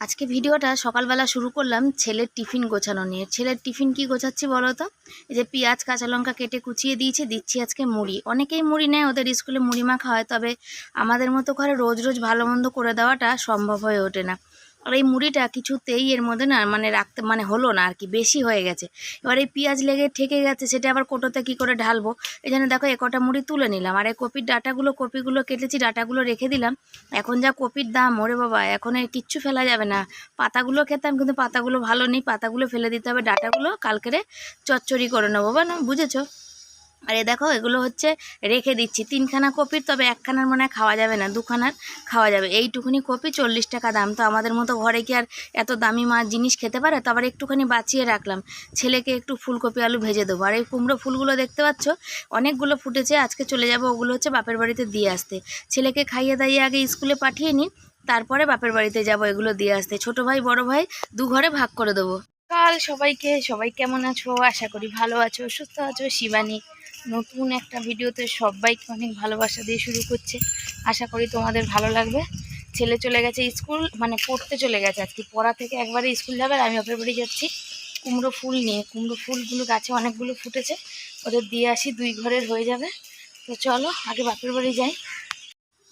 আজকে ভিডিওটা সকালবেলা শুরু করলাম ছেলের টিফিন গোছানো নিয়ে। ছেলের টিফিন কি গোছাচ্ছি বলো তো? এই যে পেঁয়াজ, কাঁচা লঙ্কা কেটে কুচিয়ে দিয়েছি, দিচ্ছি আজকে মুড়ি। অনেকেই মুড়ি নেয়, ওদের স্কুলে মুড়ি মাখা হয়, তবে আমাদের মতো ঘরে রোজ রোজ ভালো মন্দ করে দেওয়াটা সম্ভব হয়ে ওঠে না। আর এই মুড়িটা কিছুতেই এর মধ্যে না মানে রাখতে মানে হলো না আর কি, বেশি হয়ে গেছে। এবার এই পেঁয়াজ লেগে ঠেকে গেছে, সেটা আবার কোটোতে কি করে ঢালবো? এই জন্য দেখো এ কটা মুড়ি তুলে নিলাম। আর এই কপির ডাটাগুলো, কপিগুলো কেটেছি, ডাটাগুলো রেখে দিলাম। এখন যা কপির দাম, ওরে বাবা, এখন এর কিচ্ছু ফেলা যাবে না। পাতাগুলো খেতাম, কিন্তু পাতাগুলো ভালো নেই। পাতাগুলো ফেলে দিতে হবে, ডাটাগুলো কালকেরে চচ্চড়ি করে নেব। বা না বুঝেছ? আর এ দেখো, এগুলো হচ্ছে রেখে দিচ্ছি। তিনখানা কপির তবে একখানার মনে খাওয়া যাবে না, দুখানার খাওয়া যাবে। এইটুকুনি কপি, চল্লিশ টাকা দাম। তো আমাদের মতো ঘরে কি আর এত দামি মাছ জিনিস খেতে পারে? তো আবার একটুখানি বাঁচিয়ে রাখলাম। ছেলেকে একটু ফুলকপি, আলু ভেজে দেবো। আর এই কুমড়ো ফুলগুলো দেখতে পাচ্ছ? অনেকগুলো ফুটেছে। আজকে চলে যাব, ওগুলো হচ্ছে বাপের বাড়িতে দিয়ে আসতে। ছেলেকে খাইয়ে দাইয়ে আগে স্কুলে পাঠিয়ে নিই, তারপরে বাপের বাড়িতে যাব, এগুলো দিয়ে আসতে। ছোট ভাই, বড় ভাই, দু ঘরে ভাগ করে দেবো। কাল সবাইকে, সবাই কেমন আছো? আশা করি ভালো আছো, সুস্থ আছো। শিবানী নতুন একটা ভিডিওতে সবাইকে অনেক ভালোবাসা দিয়ে শুরু করছে। আশা করি তোমাদের ভালো লাগবে। ছেলে চলে গেছে স্কুল মানে পড়তে চলে গেছে আজকে। পড়া থেকে একবারে স্কুল যাবে আর আমি বাপের বাড়ি যাচ্ছি। কুমড়ো ফুল নিয়ে। কুমড়ো ফুলগুলো গাছে অনেকগুলো ফুটেছে। ওদের দিয়ে আসি, দুই ঘরের হয়ে যাবে। তো চলো, আগে বাপের বাড়ি যাই।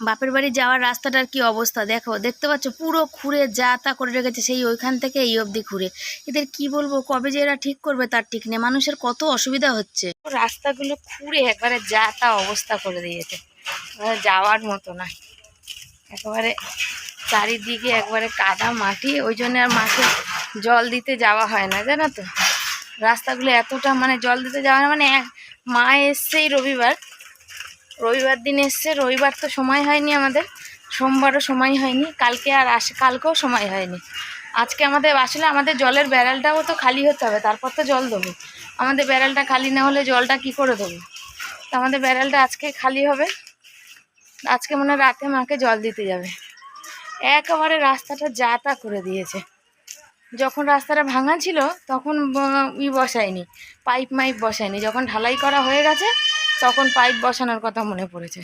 বাপের বাড়ি যাওয়ার রাস্তাটার কি অবস্থা? দেখো, দেখতে পাচ্ছ, পুরো খুঁড়ে যা তা করে রেখেছে সেই ওইখান থেকে এই অবধি খুঁড়ে। এদের কি বলব, কবে যে এরা ঠিক করবে তার ঠিক নেই। মানুষের কত অসুবিধা হচ্ছে। রাস্তাগুলো খুঁড়ে একবারে যা তা অবস্থা করে দিয়েছে। যাওয়ার মতো না। একেবারে চারিদিকে একবারে কাদা মাটি। ওই জন্য আর মাঠে জল দিতে যাওয়া হয় না, জানো তো? রাস্তাগুলো এতটা মানে জল দিতে যাওয়া না। মানে মা এসছেই রবিবার রবিবার দিন এসছে। রবিবার তো সময় হয়নি আমাদের। সোমবারও সময় হয়নি। কালকে আর আসে কালকেও সময় হয়নি। আজকে আমাদের আসলে আমাদের জলের ব্যারেলটাও তো খালি হতে হবে। তারপর তো জল দেবো। আমাদের ব্যারেলটা খালি না হলে জলটা কি করে দেবো? তো আমাদের ব্যারেলটা আজকে খালি হবে। আজকে মনে রাতে মাকে জল দিতে যাবে। একেবারে রাস্তাটা যা তা করে দিয়েছে। যখন রাস্তাটা ভাঙা ছিল, তখন ই বসায়নি। পাইপ মাইপ বসায়নি। যখন ঢালাই করা হয়ে গেছে তখন পাইপ বসানোর কথা মনে পড়েছে।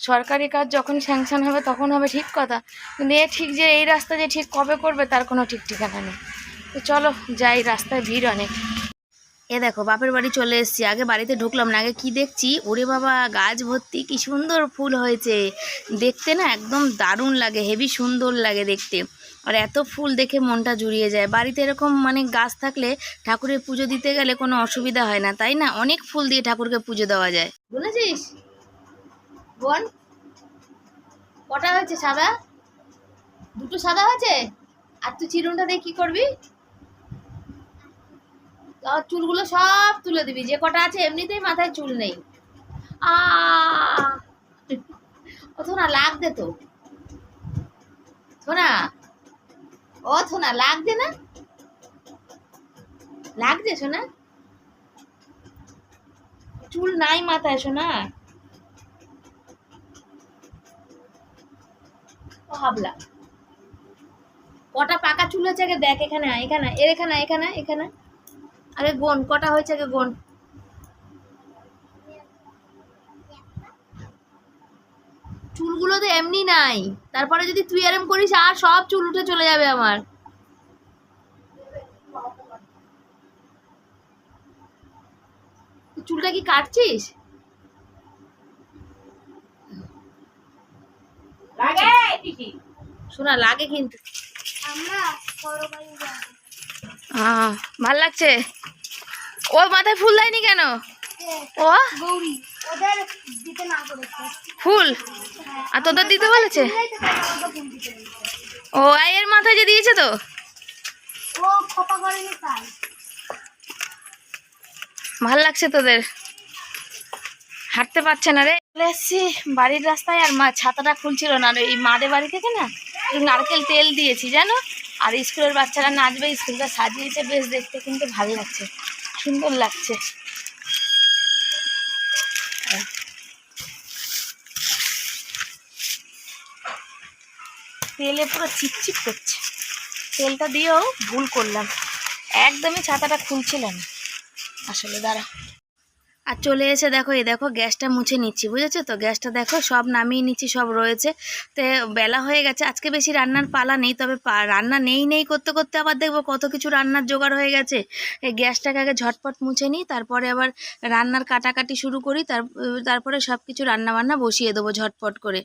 সরকারি কাজ যখন স্যাংশন হবে তখন হবে ঠিক কথা, কিন্তু এ ঠিক যে এই রাস্তা যে ঠিক কবে করবে তার কোনো ঠিক ঠিকানা নেই। তো চলো যাই রাস্তায় ভিড় অনেক। এ দেখো, বাপের বাড়ি চলে এসেছি। আগে বাড়িতে ঢুকলাম না, আগে কি দেখছি? ওরে বাবা, গাছ ভর্তি, কি সুন্দর ফুল হয়েছে। দেখতে না একদম দারুণ লাগে, হেভি সুন্দর লাগে দেখতে। আর এত ফুল দেখে মনটা জুড়িয়ে যায়। বাড়িতে এরকম মানে গাছ থাকলে ঠাকুরের পুজো দিতে গেলে কোনো অসুবিধা হয় না, তাই না? অনেক ফুল দিয়ে ঠাকুরকে পুজো দেওয়া যায়। বুঝেছিস বোন কটা হয়েছে, সাদা? দুটো সাদা হয়েছে? আর তুই চিরুনটা দিয়ে কি করবি? চুলগুলো সব তুলে দিবি, যে কটা আছে এমনিতেই মাথায় চুল নেই। আ ও থোনা লাগ দে তো। থোনা ও থোনা লাগ দে না? লাগ দে শোনা চুল নাই মাথায় ও হাবলা। কটা পাকা চুল হয়েছে আগে দেখ, এখানে এখানে এর এখানে এখানে এখানে। আগে গোন কটা হয়েছে আগে গোন চুলগুলো তো এমনি নাই। তারপরে যদি তুই এরম করিস আর সব চুল উঠে চলে যাবে আমার। চুলটা কি কাটছিস? শোনা লাগে কিন্তু। আহ, ভালো লাগছে। ও মাথায় ফুল দেয়নি কেন? ও? গৌরী। ওদের দিতে না করেছে ফুল? আর তোদের দিতে বলেছে? ও আয়ের মাথায় যে দিয়েছে তো? ও খোপা করেনি তাই। ভালো লাগছে তোদের? হাঁটতে পারছে না রে। চলে এসছি বাড়ির রাস্তায় আর মা ছাতাটা খুলছিল না এই মাদের বাড়ি থেকে না একটু নারকেল তেল দিয়েছি জানো? আর স্কুলের বাচ্চারা নাচবে স্কুলটা সাজিয়েছে বেশ দেখতে কিন্তু ভালো লাগছে। সুন্দর লাগছে। তেলে পুরো চিপচিপ করছে। তেলটা দিয়েও ভুল করলাম। একদমই ছাতাটা খুলছিল না আসলে দাঁড়া। আর চলে এসে দেখো, এই দেখো, গ্যাসটা মুছে নিচ্ছি, বুঝেছ তো? গ্যাসটা দেখো, সব নামিয়ে নিচ্ছি, সব রয়েছে। তো, বেলা হয়ে গেছে। আজকে বেশি রান্নার পালা নেই, তবে রান্না নেই নেই করতে করতে আবার দেখব কত কিছু রান্নার জোগাড় হয়ে গেছে। এই গ্যাসটাকে আগে ঝটপট মুছে নিই, তারপরে আবার রান্নার কাটাকাটি শুরু করি, তার, তারপরে সব কিছু রান্না বান্না বসিয়ে দেবো ঝটপট করে।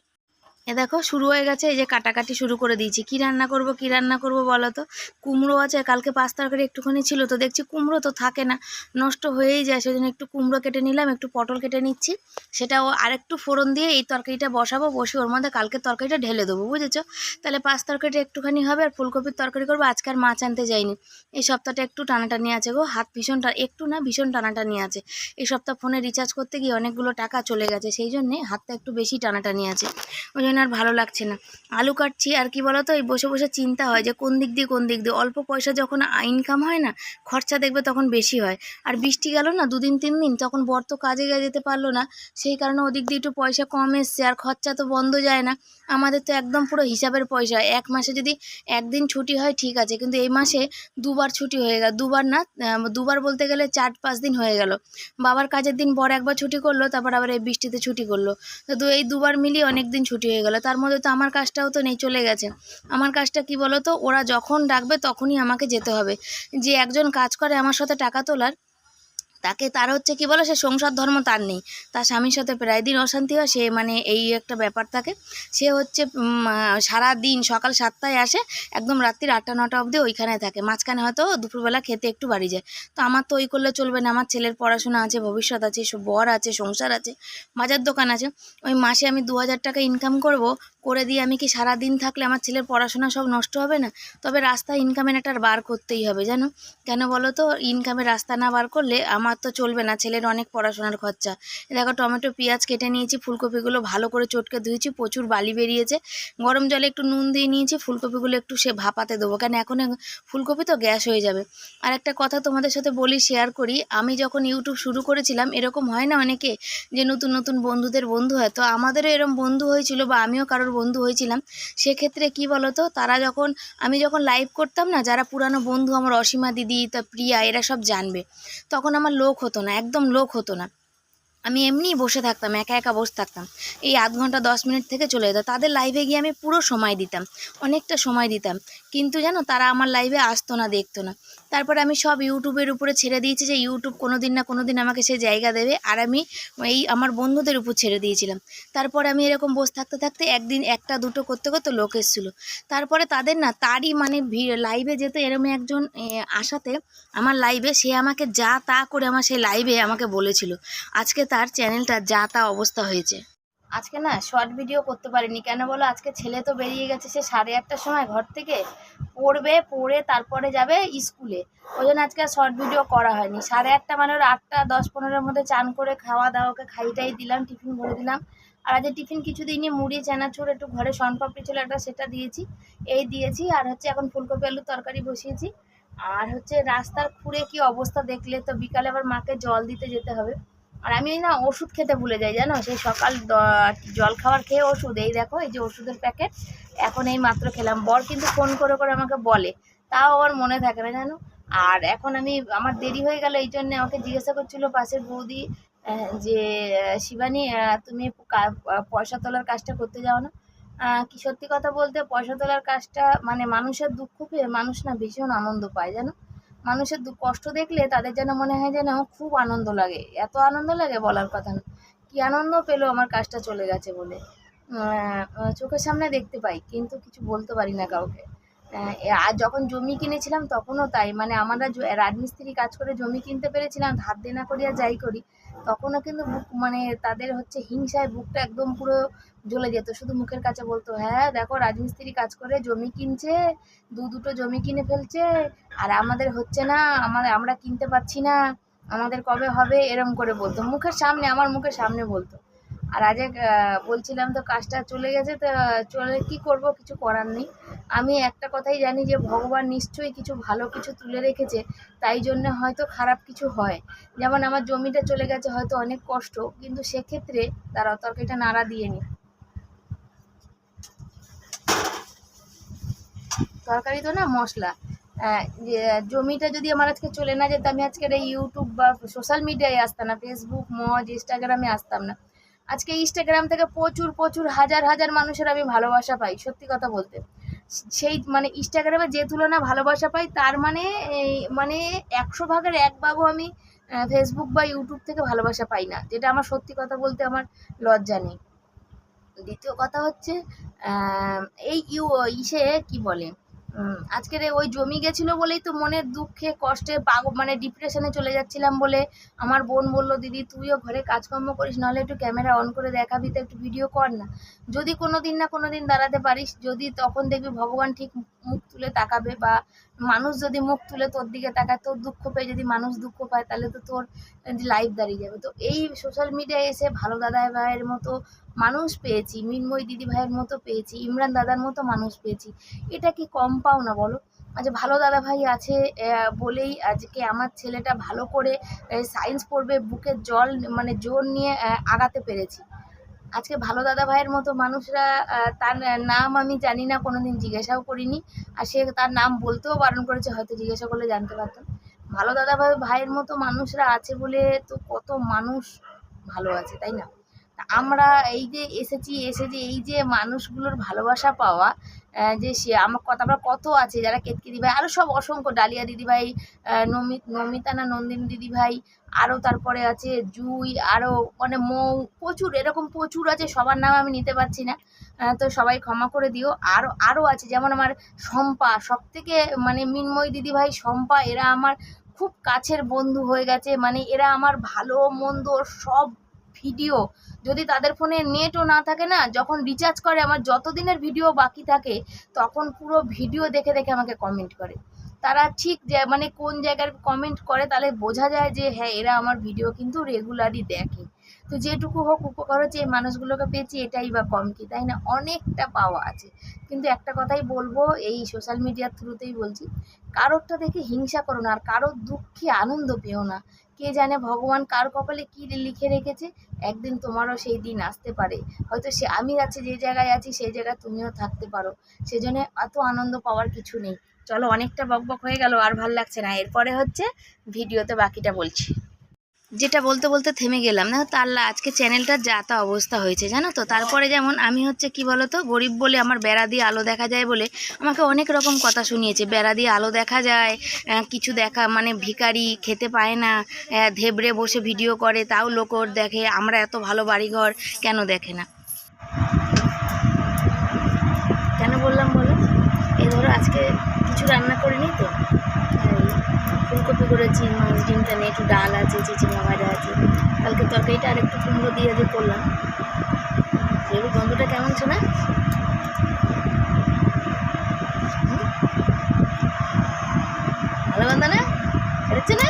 এ দেখো, শুরু হয়ে গেছে, এই যে কাটাকাটি শুরু করে দিয়েছি। কি রান্না করব, কি রান্না করব বলো তো? কুমড়ো আছে, কালকে পাঁচ তরকারি একটুখানি ছিল তো, দেখছি কুমড়ো তো থাকে না, নষ্ট হয়েই যায়, সেজন্য একটু কুমড়ো কেটে নিলাম, একটু পটল কেটে নিচ্ছি। সেটাও আরেকটু ফোড়ন দিয়ে এই তরকারিটা বসাবো, বসে ওর মধ্যে কালকে তরকারিটা ঢেলে দেবো, বুঝেছ? তাহলে পাঁচ তরকারিটা একটুখানি হবে, আর ফুলকপির তরকারি করব, আজকে আর মাছ আনতে যাইনি। এই সপ্তাহটা একটু টানাটানি আছে গো, হাত ভীষণ একটু না, ভীষণ টানাটানি আছে। এই সপ্তাহ ফোনে রিচার্জ করতে গিয়ে অনেকগুলো টাকা চলে গেছে, সেই জন্যে হাতটা একটু বেশি টানাটানি আছে। ওই জন্য আর ভালো লাগছে না। আলু কাটছি আর কি বলতো, এই বসে বসে চিন্তা হয় যে কোন দিক দিয়ে, কোন দিক দিয়ে। অল্প পয়সা যখন ইনকাম হয় না, খরচা দেখবে তখন বেশি হয়। আর বৃষ্টি গেল না, দুদিন, তিন দিন, তখন বর তো কাজে যেতে পারল না। সেই কারণে ওদিক দিয়ে একটু পয়সা কম এসছে আর খরচা তো বন্ধ যায় না। আমাদের তো একদম পুরো হিসাবের পয়সা। হয় এক মাসে যদি একদিন ছুটি হয়, ঠিক আছে। কিন্তু এই মাসে দুবার ছুটি হয়ে গেল। দুবার না দুবার বলতে গেলে চার, পাঁচ দিন হয়ে গেল। বাবার কাজের দিন বর একবার ছুটি করল, তারপর আবার এই বৃষ্টিতে ছুটি করল। তো এই দুবার মিলিয়ে অনেক দিন ছুটি হয়ে গেল। তার মধ্যে তো আমার কাজটাও তো নেই, চলে গেছে। আমার কাজটা কি বলো তো ওরা যখন ডাকবে তখনই আমাকে যেতে হবে। যে একজন কাজ করে আমার সাথে টাকা তোলার তাকে তার হচ্ছে কি বলো, সে সংসার ধর্ম তার নেই। তার স্বামীর সাথে প্রায় দিন অশান্তি হয়, সে মানে এই একটা ব্যাপার থাকে। সে হচ্ছে সারা দিন সকাল সাতটায় আসে, একদম রাত্রির আটটা, নটা অবধি ওইখানে থাকে। মাঝখানে হয়তো দুপুরবেলা খেতে একটু বাড়ি যায়। তো আমার তো ওই করলে চলবে না, আমার ছেলের পড়াশোনা আছে, ভবিষ্যৎ আছে বর আছে, সংসার আছে বাজার দোকান আছে। ওই মাসে আমি দু হাজার টাকা ইনকাম করব করে দিয়ে আমি কি সারা দিন থাকলে আমার ছেলের পড়াশোনা সব নষ্ট হবে না? তবে রাস্তায় ইনকামের একটা বার করতেই হবে, জানো? কেন বলো তো? ইনকামের রাস্তা না বার করলে আমার তো চলবে না, ছেলের অনেক পড়াশোনার খরচা। দেখো, টমেটো, পেঁয়াজ কেটে নিয়েছি, ফুলকপিগুলো ভালো করে চটকে ধুয়েছি, প্রচুর বালি বেরিয়েছে। গরম জলে একটু নুন দিয়ে নিয়েছি, ফুলকপিগুলো একটু সে ভাপাতে দেবো। কেন এখন ফুলকপি তো গ্যাস হয়ে যাবে। আর একটা কথা তোমাদের সাথে বলি শেয়ার করি। আমি যখন ইউটিউব শুরু করেছিলাম, এরকম হয় না অনেকে যে নতুন নতুন বন্ধুদের বন্ধু হয়। তো আমাদেরও এরকম বন্ধু হয়েছিল বা আমিও কারোর বন্ধু হয়েছিলাম, সেক্ষেত্রে কি বলতো, তারা যখন, আমি যখন লাইভ করতাম না, যারা পুরানো বন্ধু আমার অসীমা দিদি, তা প্রিয়া, এরা সব জানবে। তখন আমার লোক হতো না, একদম লোক হতো না। আমি এমনি বসে থাকতাম, একা একা বসে থাকতাম। এই আধ ঘণ্টা দশ মিনিট থেকে চলে যেত। তাদের লাইভে গিয়ে আমি পুরো সময় দিতাম, অনেকটা সময় দিতাম। কিন্তু জানো তারা আমার লাইভে আসতো না, দেখতো না। তারপরে আমি সব ইউটিউবের উপরে ছেড়ে দিয়েছি যে ইউটিউব কোনো দিন না কোনো দিন আমাকে সে জায়গা দেবে। আর আমি এই আমার বন্ধুদের উপর ছেড়ে দিয়েছিলাম। তারপরে আমি এরকম বসে থাকতে থাকতে একদিন একটা দুটো করতে করতে লোক এসেছিল। তারপরে তাদের না তারই মানে ভিড় লাইভে যেতে এরকম একজন আসাতে আমার লাইভে সে আমাকে যা তা করে আমার সেই লাইভে আমাকে বলেছিল। আজকে তার চ্যানেলটা যা তা অবস্থা হয়েছে। আজকে না শর্ট ভিডিও করতে পারিনি। কেন বলো? আজকে ছেলে তো বেরিয়ে গেছে সে সাড়ে আটটার সময় ঘর থেকে। পড়বে, পড়ে তারপরে যাবে স্কুলে। ওই জন্য আজকে শর্ট ভিডিও করা হয়নি। সাড়ে আটটা মানে ওর আটটা, দশ পনেরোর মধ্যে চান করে খাওয়া দাওয়াকে খাইটাই দিলাম, টিফিন ভরে দিলাম। আর আজকে টিফিন কিছু দিইনি মুড়ি, চানাচুর, একটু ঘরে শনপাপড়ি ছিল একটা, সেটা দিয়েছি। এই দিয়েছি। আর হচ্ছে এখন ফুলকপি আলু তরকারি বসিয়েছি। আর হচ্ছে রাস্তার খুঁড়ে কি অবস্থা দেখলে তো বিকালে আবার মাকে জল দিতে যেতে হবে। আর আমি না ওষুধ খেতে ভুলে যাই, জানো? সেই সকাল জল খাওয়ার খেয়ে ওষুধ, এই দেখো, এই যে ওষুধের প্যাকেট, এখন এই মাত্র খেলাম। বর কিন্তু ফোন করে করে আমাকে বলে, তাও আমার মনে থাকে না, জানো? আর এখন আমি, আমার দেরি হয়ে গেল, এই জন্য আমাকে জিজ্ঞাসা করছিল পাশের বৌদি যে শিবানী তুমি পয়সা তোলার কাজটা করতে যাও না? কি সত্যি কথা বলতে, পয়সা তোলার কাজটা মানে মানুষের দুঃখ পেয়ে মানুষ না ভীষণ আনন্দ পায়, জানো? মানুষের কষ্ট দেখলে তাদের যেন মনে হয় যেন খুব আনন্দ লাগে। এত আনন্দ লাগে বলার কথা না। কি আনন্দ পেল আমার কাজটা চলে গেছে বলে। চোখের সামনে দেখতে পাই, কিন্তু কিছু বলতে পারি না কাউকে। আর যখন জমি কিনেছিলাম তখনও তাই। মানে আমরা রাজমিস্ত্রি কাজ করে জমি কিনতে পেরেছিলাম ধার দেনা করিয়া যাই করি তখনও কিন্তু বুক মানে তাদের হচ্ছে হিংসায় বুকটা একদম পুরো জ্বলে যেত। শুধু মুখের কাছে বলতো হ্যাঁ দেখো রাজমিস্ত্রি কাজ করে জমি কিনছে, দু দুটো জমি কিনে ফেলছে, আর আমাদের হচ্ছে না, আমাদের, আমরা কিনতে পারছি না, আমাদের কবে হবে? এরম করে বলতো। মুখের সামনে, আমার মুখের সামনে বলতো। আর আজ বলছিলাম তো কাজটা চলে গেছে, তো, চলে কি করব কিছু করার নেই। আমি একটা কথাই জানি যে, ভগবান নিশ্চয়ই কিছু ভালো কিছু তুলে রেখেছে, তাই জন্য হয়তো খারাপ কিছু হয়। যেমন আমার জমিটা চলে গেছে, হয়তো অনেক কষ্ট, কিন্তু সেক্ষেত্রে তারা তরকারিটা নাড়া দিয়ে নি। তরকারি তো না মশলা। জমিটা যদি আমার আজকে চলে না যেত, আমি আজকের এই ইউটিউব বা সোশ্যাল মিডিয়ায় আসতাম না ফেসবুক মজ ইনস্টাগ্রামে আসতাম না। আজকে ইনস্টাগ্রাম থেকে প্রচুর প্রচুর, হাজার হাজার মানুষের আমি ভালোবাসা পাই, সত্যি কথা বলতে। সেই মানে ইনস্টাগ্রামে যে তুলনা ভালোবাসা পাই, তার মানে মানে একশো ভাগের এক ভাগও আমি ফেসবুক বা ইউটিউব থেকে ভালোবাসা পাই না, যেটা আমার সত্যি কথা বলতে আমার লজ্জা নেই। দ্বিতীয় কথা হচ্ছে এই ইউ, ইসে কি বলে? আজকের ওই জমি গেছিল বলেই তো মনের দুঃখে, কষ্টে পাগ মানে ডিপ্রেশনে চলে যাচ্ছিলাম বলে আমার বোন বলল, দিদি, তুইও ঘরে কাজকর্ম করিস, নাহলে একটু ক্যামেরা অন করে দেখাবি, তো একটু ভিডিও কর না। যদি কোনোদিন না কোনো দিন দাঁড়াতে পারিস, যদি তখন দেখবি ভগবান ঠিক মুখ তুলে তাকাবে বা মানুষ যদি মুখ তুলে তোর দিকে তাকায়, তোর দুঃখ পেয়ে যদি মানুষ দুঃখ পায়, তাহলে তো তোর লাইফ দাঁড়িয়ে যাবে। তো এই সোশ্যাল মিডিয়ায় এসে ভালো দাদা ভাইয়ের মতো মানুষ পেয়েছি, মিনময় দিদি ভাইয়ের মতো পেয়েছি, ইমরান দাদার মতো মানুষ পেয়েছি। এটা কি কম পাও না বলো? আজ ভালো দাদা ভাই আছে বলেই আজকে আমার ছেলেটা ভালো করে সায়েন্স পড়বে বুকের জল মানে জোর নিয়ে আগাতে পেরেছি। আজকে ভালো দাদা ভাইয়ের মতো মানুষরা তার নাম আমি জানি না, কোনোদিন জিজ্ঞাসাও করিনি। আর সে তার নাম বলতেও বারণ করেছে, হয়তো জিজ্ঞাসা করলে জানতে পারতাম। ভালো দাদা ভাই ভাইয়ের মতো মানুষরা আছে বলে তো কত মানুষ ভালো আছে, তাই না? আমরা এই যে এসেছি এসে যে এই যে মানুষগুলোর ভালোবাসা পাওয়া যে সে আমার কথা আমরা কত আছে যারা কেতকি দিদিভাই আরও সব অসংখ্য ডালিয়া দিদিভাই আহ, নমি নমিতা না নন্দিনী দিদিভাই আরও তারপরে আছে জুই আরও মানে মৌ প্রচুর এরকম প্রচুর আছে সবার নাম আমি নিতে পারছি না। তো সবাই ক্ষমা করে দিও। আরও আরও আছে যেমন আমার শম্পা সব থেকে মানে মিনময় দিদিভাই শম্পা এরা আমার খুব কাছের বন্ধু হয়ে গেছে মানে এরা আমার ভালো মন্দ সব ভিডিও। যদি তাদের ফোনে নেটও না থাকে না, যখন রিচার্জ করে, আমার যত দিনের ভিডিও বাকি থাকে, তখন পুরো ভিডিও দেখে দেখে আমাকে কমেন্ট করে। তারা ঠিক মানে কোন জায়গার কমেন্ট করে, তাহলে বোঝা যায় যে হ্যাঁ এরা আমার ভিডিও কিন্তু রেগুলারই দেখে। তো যেটুকু হোক উপকার হচ্ছে এই মানুষগুলোকে পেয়েছি, এটাই বা কম কি, তাই না? অনেকটা পাওয়া আছে। কিন্তু একটা কথাই বলব, এই সোশ্যাল মিডিয়ার থ্রুতেই বলছি, কারোরটা দেখে হিংসা করো না, আর কারোর দুঃখে আনন্দ পেও না। কে জানে ভগবান কার কপালে কী লিখে রেখেছে, একদিন তোমারও সেই দিন আসতে পারে। হয়তো সে আমি আছি, যে জায়গায় আছি, সেই জায়গায় তুমিও থাকতে পারো। সেজন্য এত আনন্দ পাওয়ার কিছু নেই। চলো অনেকটা বকবক হয়ে গেল, আর ভালো লাগছে না। এরপরে হচ্ছে ভিডিওতে বাকিটা বলছি। যেটা বলতে বলতে থেমে গেলাম। না, তার লা- আজকে চ্যানেলটার যা তা অবস্থা হয়েছে, জানো তো? তারপরে যেমন আমি হচ্ছে কি বলো তো গরিব বলে আমার বেড়া দিয়ে আলো দেখা যায় বলে আমাকে অনেক রকম কথা শুনিয়েছে। বেড়া দিয়ে আলো দেখা যায় কিছু দেখা মানে ভিখারি খেতে পায় না ধেবড়ে বসে ভিডিও করে, তাও লোক দেখে, আমরা এত ভালো বাড়িঘর কেন দেখে না? কেন বললাম বলো? এই ধরো আজকে কিছু রান্না করিনি তো। ফুলকপি করেছি মাছ ডিমটা নিয়ে একটু ডাল আছে, চিচিঙ্গা ভাজা আছে। কালকে তরকারিটা আর একটু কুমড়ো দিয়ে যে করলাম। এর গন্ধটা কেমন শোনা? ভালো গন্ধ না? বেরোচ্ছে না?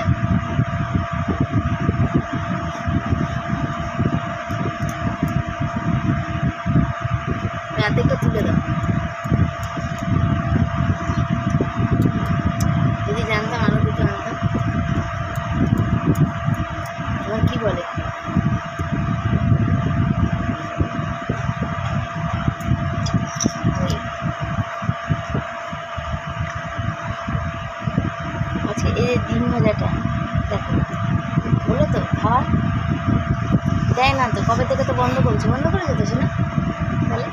রাতে তুলে দাও যদি জানতাম আরও দুটো আনতাম তোমার কি বলে ওই। আজকে এই যে ডিম ভাজাটা দেখো বলো তো খাওয়া দেয় না তো কবে থেকে তো বন্ধ করেছে বন্ধ করেছে তো না তাহলে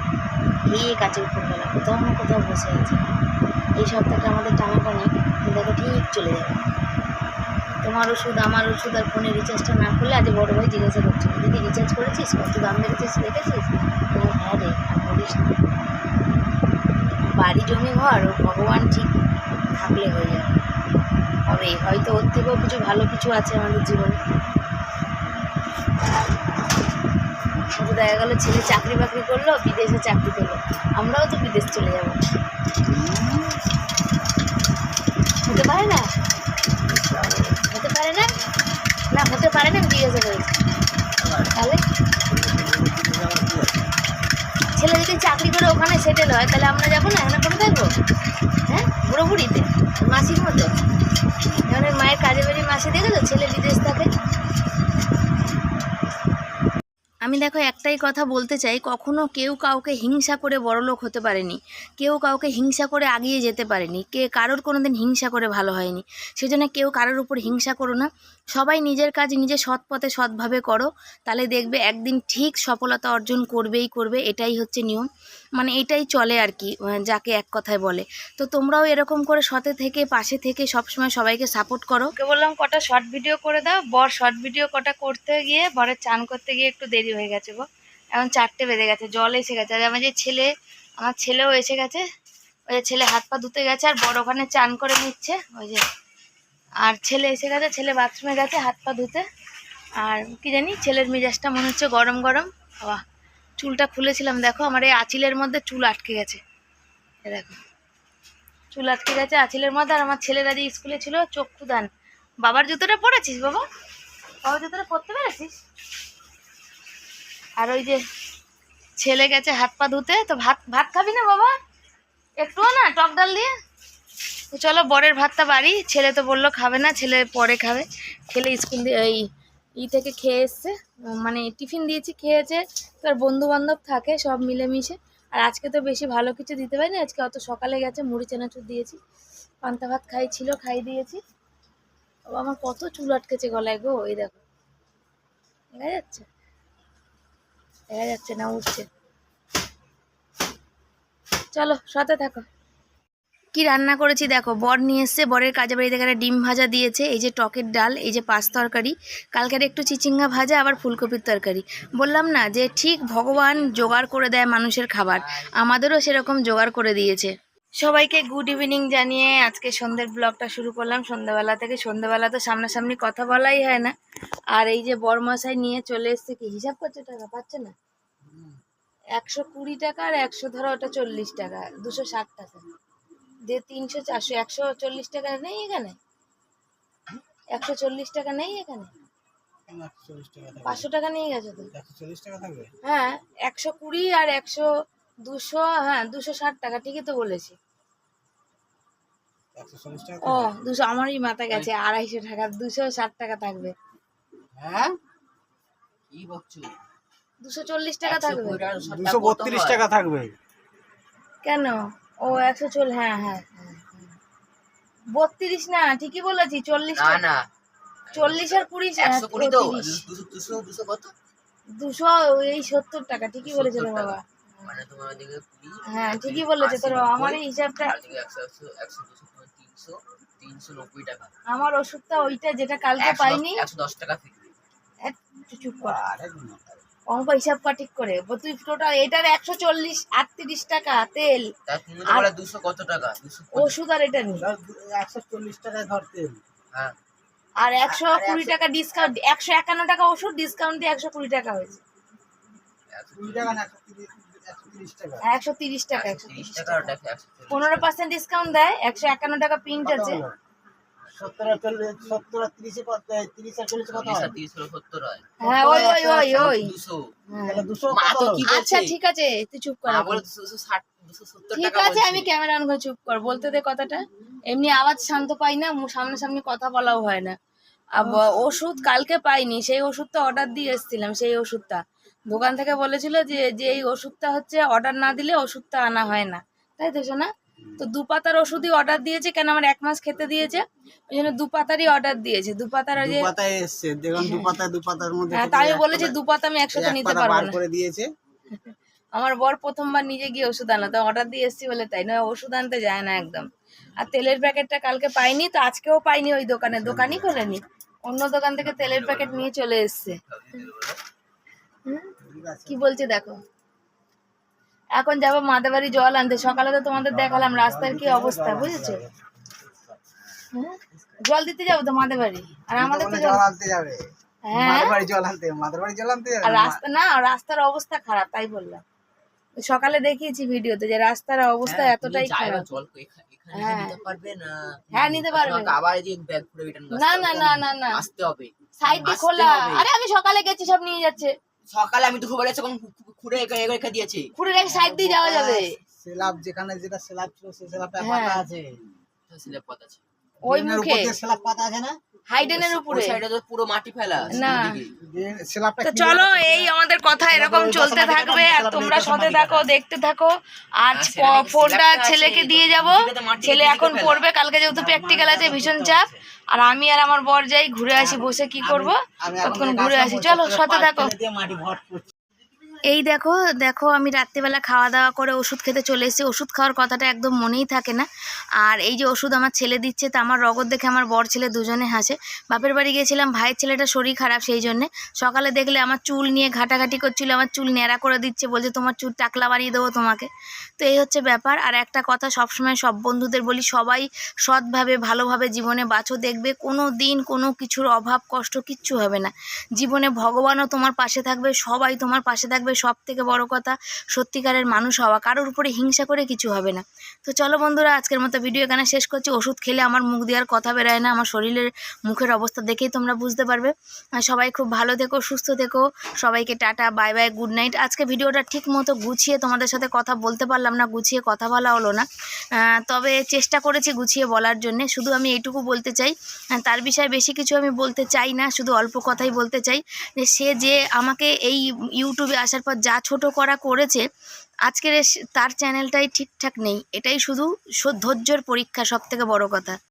এই কাছে উপরবেলা কোথাও না কোথাও বসে আছে। এই সপ্তাহটা আমাদের টানাটানি, দেখো ঠিক চলে যাবে। তোমার ওষুধ, আমার ওষুধ আর ফোনে রিচার্জটা না করলে আজ বড় ভাই জিজ্ঞাসা করছিল দিদি রিচার্জ করেছিস? কত দাম দেখেছিস দেখেছিস হ্যাঁ রে, আর বলিস না। বাড়ি জমি ঘর ভগবান ঠিক থাকলে হয়ে যাবে। হবে হয়তো ওর থেকেও কিছু ভালো কিছু আছে আমাদের জীবনে। হয়তো দেখা গেলো ছেলে চাকরি বাকরি করল, বিদেশে চাকরি করল। আমরাও তো বিদেশ চলে যাব। হতে পারে না? হতে পারে না? না, হতে পারে না জিজ্ঞাসা করেছি। তাহলে? ছেলে যদি চাকরি করে ওখানে সেটেল হয়, তাহলে আমরা যাব না? এখানে করে থাকব? হ্যাঁ? বুড়ো বুড়িতে মাসির মতো। এখানে মায়ের কাজে বাড়ি মাসি দেখে তো ছেলে বিদেশ থাকে। আমি দেখো একটাই কথা বলতে চাই, কখনো কেউ কাউকে হিংসা করে বড়লোক হতে পারেনি, কেউ কাউকে হিংসা করে আগিয়ে যেতে পারেনি, কে কারোর কোনো দিন হিংসা করে ভালো হয়নি, সেজন্য কেউ কারোর উপর হিংসা করো না সবাই নিজের কাজ নিজে সৎ পথে সৎভাবে করো। তাহলে দেখবে একদিন ঠিক সফলতা অর্জন করবেই করবে, এটাই হচ্ছে নিয়ম। মানে এটাই চলে আর কি যাকে এক কথায় বলে। তো তোমরাও এরকম করে সতে থেকে পাশে থেকে সবসময় সবাইকে সাপোর্ট করো। ওকে বললাম কটা শর্ট ভিডিও করে দাও। বর শর্ট ভিডিও কটা করতে গিয়ে বরের চান করতে গিয়ে একটু দেরি হয়ে গেছে গো। এখন চারটে বেজে গেছে, জল এসে গেছে। আর আমার যে ছেলে, আমার ছেলেও এসে গেছে। ওই যে ছেলে হাত পা ধুতে গেছে আর বড় ওখানে চান করে নিচ্ছে। ওই যে আর ছেলে এসে গেছে, ছেলে বাথরুমে গেছে, হাত পা ধুতে। আর কি জানি, ছেলের মেজাজটা মনে হচ্ছে গরম গরম। বাহ চুলটা খুলেছিলাম, দেখো, আমার এই আঁচিলের মধ্যে চুল আটকে গেছে। দেখো, চুল আটকে গেছে আঁচিলের মধ্যে, আর আমার ছেলেরা যে স্কুলে ছিল চক্ষু দান বাবার জুতোটা পরেছিস, বাবা? বাবার জুতোটা পরতে পেরেছিস? আর ওই যে ছেলে গেছে হাত পা ধুতে, তো ভাত ভাত খাবি না, বাবা? একটুও না, টক ডাল দিয়ে? চলো বরের ভাতটা বাড়ি। ছেলে তো বলল খাবে না, ছেলে পরে খাবে। ছেলে স্কুল দিয়ে এই, ই থেকে খেয়ে এসছে। মানে টিফিন দিয়েছি, খেয়েছে। তার বন্ধু বান্ধব থাকে, সব মিলেমিশে। আর আজকে তো বেশি ভালো কিছু দিতে পারিনি, আজকে অত সকালে গেছে, মুড়ি চানাচুর দিয়েছি। পান্তা ভাত খাই ছিল, খাই দিয়েছি। ও আমার কত চুল আটকেছে গলায় গো, এই দেখো। দেখা যাচ্ছে? দেখা যাচ্ছে না, উঠছে। চলো, সাথে থাকো। কি রান্না করেছি দেখো, বর নিয়ে এসছে, বরের কাজে বাড়িতে এখানে ডিম ভাজা দিয়েছে, এই যে টকের ডাল, এই যে পাঁচ তরকারি, কালকের একটু চিচিঙ্গা ভাজা, আবার ফুলকপির তরকারি। বললাম না যে ঠিক ভগবান জোগাড় করে দেয় মানুষের খাবার, আমাদেরও সেরকম জোগাড় করে দিয়েছে। সবাইকে গুড ইভিনিং জানিয়ে আজকে সন্ধ্যের ব্লগটা শুরু করলাম। সন্ধ্যাবেলা থেকে সন্ধ্যাবেলা তো সামনাসামনি কথা বলাই হয় না। আর এই যে বরমশাই নিয়ে চলে এসছে কি, হিসাব করছে টাকা, পাচ্ছে না? একশো কুড়ি টাকা আর একশো ধরো ওটা চল্লিশ টাকা, দুশো ষাট টাকা। দিয়ে তিনশো চারশো একশো চল্লিশ টাকা নেই এখানে? একশো চল্লিশ টাকা নেই এখানে? পাঁচশো টাকা নিয়ে গেছো তো হ্যাঁ একশো কুড়ি আর একশো দুশো হ্যাঁ দুশো ষাট টাকা ঠিকই তো বলেছি। ও দুশো আমারই মাথা গেছে আড়াইশো টাকা দুশো ষাট টাকা থাকবে। হ্যাঁ? কি দুশো চল্লিশ টাকা থাকবে। দুশো বত্রিশ টাকা থাকবে। কেন? ও একশো চল হ্যাঁ হ্যাঁ। হ্যাঁ, হ্যাঁ। বত্রিশ না ঠিকই বলেছি চল্লিশ না না। চল্লিশ আর কুড়ি একশো কুড়ি তো দুশো দুশো দুশো কত? দুশো এই সত্তর টাকা ঠিকই বলেছে তো 70 টাকা। বাবা মানে হ্যাঁ ঠিকই বলেছে তোর আমার এই হিসাবটা আমার ওষুধটা ওইটা যেটা কালকে পাইনি। একশো দশ টাকা চুপ কর। অঙ্ক হিসাব কর ঠিক করে। তুই টোটাল এটার একশো চল্লিশ আটত্রিশ টাকা তেল। দুশো কত টাকা? ওষুধ আর এটা নেই। একশো চল্লিশ টাকায় ধরতে হ্যাঁ। আর একশো কুড়ি টাকা ডিসকাউন্ট একশো একান্ন টাকা ওষুধ ডিসকাউন্ট দিয়ে একশো কুড়ি টাকা হয়েছে। একশো টাকা তিরিশ টাকা। একশো তিরিশ টাকা টাকা টাকা। পনেরো পার্সেন্ট ডিসকাউন্ট দেয় একশো একান্ন টাকা প্রিন্ট আছে? সত্তর চল্লিশ সত্তর তিরিশে কত? তিরিশ আর চল্লিশে কত হয়? তিরিশ সত্তর হয়। হ্যাঁ ওই ওই ওই ওই। দুশো। হ্যাঁ। দুশো মা কত? তো হলো? কি আচ্ছা ঠিক আছে তুই চুপ কর বলে দুশো দুশো ষাট ঠিক আছে আমি ক্যামেরা অন করে চুপ কর বলতে দে কথাটা। এমনি আওয়াজ শান্ত পাই না সামনাসামনি কথা বলাও হয় না। ওষুধ কালকে পাইনি সেই ওষুধটা অর্ডার দিয়ে এসেছিলাম সেই ওষুধটা। দোকান থেকে বলেছিল যে যে এই ওষুধটা হচ্ছে অর্ডার না দিলে ওষুধটা আনা হয় না। তাই তো শোনা তো দু পাতার ওষুধই অর্ডার দিয়েছে কেন আমার এক মাস খেতে দিয়েছে? ওই জন্য দু পাতারই অর্ডার দিয়েছে। দু পাতার যে পাতায় এসছে দেখুন দু পাতায় দু পাতার মধ্যে হ্যাঁ থেকে তা আমি এক বলেছি পাতা- দু পাতা আমি একসাথে নিতে পারব না। করে দিয়েছে। আমার বর প্রথমবার নিজে গিয়ে ওষুধ আনলো তো অর্ডার দিয়ে এসছি বলে তাই নয় ওষুধ আনতে যায় না একদম। আর তেলের প্যাকেটটা কালকে পাইনি তো আজকেও পাইনি ওই দোকানে দোকানই খোলেনি। অন্য দোকান থেকে তেলের প্যাকেট নিয়ে চলে এসছে। হুম? কি বলছে দেখো। এখন যাব মাদের বাড়ি জল আনতে। সকালে তো তোমাদের দেখালাম রাস্তার কি অবস্থা বুঝেছ? হ্যাঁ? জল দিতে যাব তো মাদের বাড়ি আর আমাদের তো জল আনতে যাবে? হ্যাঁ? রাস্তা না রাস্তার অবস্থা খারাপ তাই বললাম। সকালে দেখিয়েছি ভিডিওতে যে রাস্তার অবস্থা হ্যাঁ, এতটাই খারাপ। হ্যাঁ। নিতে পারবে না। হ্যাঁ, নিতে পারবে। তোমাকে আবার এই যে ব্যাগ করে রিটার্ন না না না না না। আসতে হবে। সাইড দিয়ে খোলা। আরে আমি সকালে গেছি সব নিয়ে যাচ্ছে। সকালে আমি দুপুর বেলা এখন খুঁড়ে রেখে রেখে দিয়েছি। খুঁড়ে রেখে সাইড দিয়ে যাওয়া যাবে। সেলাব যেখানে যেটা সেলাব ছিল সেই সেলাবটা হ্যাঁ। পাতা আছে। সেলাব পাতা আছে। ওই মুখে? স্ল্যাব পাতা আছে না? হাইডেনের উপরে? সাইডে তো পুরো মাটি ফেলা না। ওদিকে। ড্রেন স্ল্যাবটা তো চলো এই আমাদের কথা এরকম চলতে থাকবে আর তোমরা সাথে থাকো দেখতে থাকো। আজ আর ফোনটা ছেলেকে দিয়ে যাব। ছেলে এখন পড়বে কালকে যেহেতু প্র্যাকটিক্যাল আছে ভীষণ চাপ। আর আমি আর আমার বর যাই ঘুরে আসি বসে কি করব? তখন ঘুরে আসি। চলো সাথে থাকো। এই দেখো দেখো, আমি রাত্রিবেলা খাওয়া দাওয়া করে ওষুধ খেতে চলে এসেছি। ওষুধ খাওয়ার কথাটা একদম মনেই থাকে না। আর এই যে ওষুধ আমার ছেলে দিচ্ছে, তা আমার রগত দেখে আমার বর ছেলে দুজনে হাসে। বাপের বাড়ি গিয়েছিলাম, ভাইয়ের ছেলেটা শরীর খারাপ সেই জন্যে। সকালে দেখলে আমার চুল নিয়ে ঘাটাঘাটি করছিল, আমার চুল ন্যাড়া করে দিচ্ছে, বলছে তোমার চুল টাকলা বাড়িয়ে দেবো তোমাকে। তো এই হচ্ছে ব্যাপার। আর একটা কথা সবসময় সব বন্ধুদের বলি, সবাই সৎভাবে, ভালোভাবে জীবনে বাঁচো, দেখবে কোনো দিন কোনো কিছুর অভাব, কষ্ট কিচ্ছু হবে না। জীবনে ভগবানও তোমার পাশে থাকবে, সবাই তোমার পাশে থাকবে সব থেকে বড় কথা সত্যিকারের মানুষ হওয়া, কারোর উপরে হিংসা করে কিছু হবে না। তো চলো বন্ধুরা, আজকের মতো ভিডিও এখানে শেষ করছি। ওষুধ খেলে আমার মুখ দেওয়ার কথা বেরোয় না, আমার শরীরের মুখের অবস্থা দেখেই তোমরা বুঝতে পারবে। সবাই খুব ভালো থেকো, সুস্থ থেকো। সবাইকে tata, bye bye, good night. আজকে ভিডিওটা ঠিক মতো গুছিয়ে তোমাদের সাথে কথা বলতে পারলাম না, গুছিয়ে কথা বলা হলো না। তবে চেষ্টা করেছি গুছিয়ে বলার জন্যে। শুধু আমি এইটুকু বলতে চাই তার বিষয়ে বেশি কিছু আমি বলতে চাই না, শুধু অল্প কথাই বলতে চাই। যে সে যে আমাকে এই ইউটিউবে আসার পর যা ছোট করা করেছে, আজকের তার চ্যানেলটাই ঠিকঠাক নেই। এটাই শুধু ধৈর্যর পরীক্ষা সব থেকে বড় কথা।